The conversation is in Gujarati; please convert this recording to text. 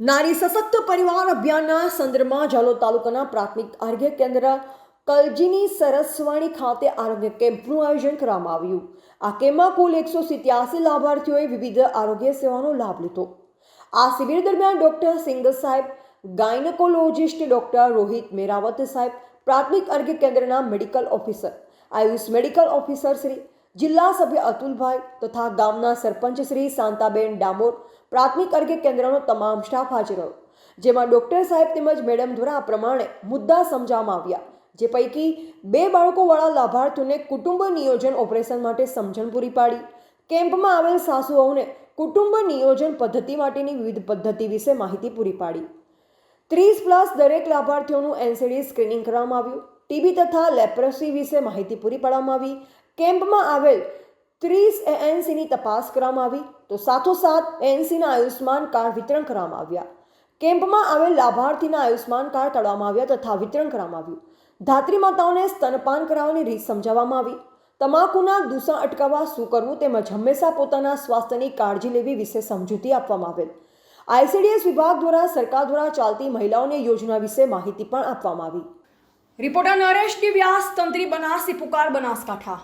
નારી સશક્ત પરિવાર અભિયાનના સંદર્ભમાં જાલોદ તાલુકાના પ્રાથમિક આરોગ્ય કેન્દ્ર કલજીની સરસવાણી ખાતે આરોગ્ય કેમ્પનું આયોજન કરવામાં આવ્યું. આ કેમ્પમાં કુલ એકસો સિત્યાસી લાભાર્થીઓએ વિવિધ આરોગ્ય સેવાનો લાભ લીધો. આ શિબિર દરમિયાન ડૉક્ટર સિંગલ સાહેબ, ગાયનેકોલોજિસ્ટ ડૉક્ટર રોહિત મેરાવત સાહેબ, પ્રાથમિક આરોગ્ય કેન્દ્રના medical officer, Ayush medical officer Shri જિલ્લા સભ્ય અતુલભાઈ તથા ગામના સરપંચ શ્રી શાંતાબેન ડામોર પ્રાથમિક આરોગ્ય કેન્દ્રનો તમામ સ્ટાફ હાજર રહ્યો. જેમાં ડોક્ટર સાહેબ તેમજ મેડમ દ્વારા પ્રમાણે મુદ્દા સમજાવવામાં આવ્યા. જે પૈકી બે બાળકોવાળા લાભાર્થીઓને કુટુંબ નિયોજન ઓપરેશન માટે સમજણ પૂરી પાડી. કેમ્પમાં આવેલ સાસુઓને કુટુંબ નિયોજન પદ્ધતિ માટેની વિવિધ પદ્ધતિ વિશે માહિતી પૂરી પાડી. ત્રીસ પ્લસ દરેક લાભાર્થીઓનું એનસીડી સ્ક્રીનિંગ કરવામાં આવ્યું. ટીબી તથા લેપ્રસી વિશે માહિતી પૂરી પાડવામાં આવી. કેમ્પમાં આવેલ ત્રીસ એએનસીની તપાસ કરવામાં આવી તો સાથોસાથ એએનસીના આયુષ્માન કાર્ડ વિતરણ કરવામાં આવ્યા. કેમ્પમાં આવેલ લાભાર્થીના આયુષ્માન કાર્ડ કાઢવામાં આવ્યા તથા વિતરણ કરવામાં આવ્યું. ધાત્રી માતાઓને સ્તનપાન કરાવવાની રીત સમજાવવામાં આવી. તમાકુના દૂષણ અટકાવવા શું કરવું તેમજ હંમેશા પોતાના સ્વાસ્થ્યની કાળજી લેવી વિશે સમજૂતી આપવામાં આવેલ. આઈસીડીએસ વિભાગ દ્વારા સરકાર દ્વારા ચાલતી મહિલાઓની યોજના વિશે માહિતી પણ આપવામાં આવી. રિપોર્ટર નરેશ વ્યાસ તંત્રી બનાસી પુકાર બનાસકાંઠા.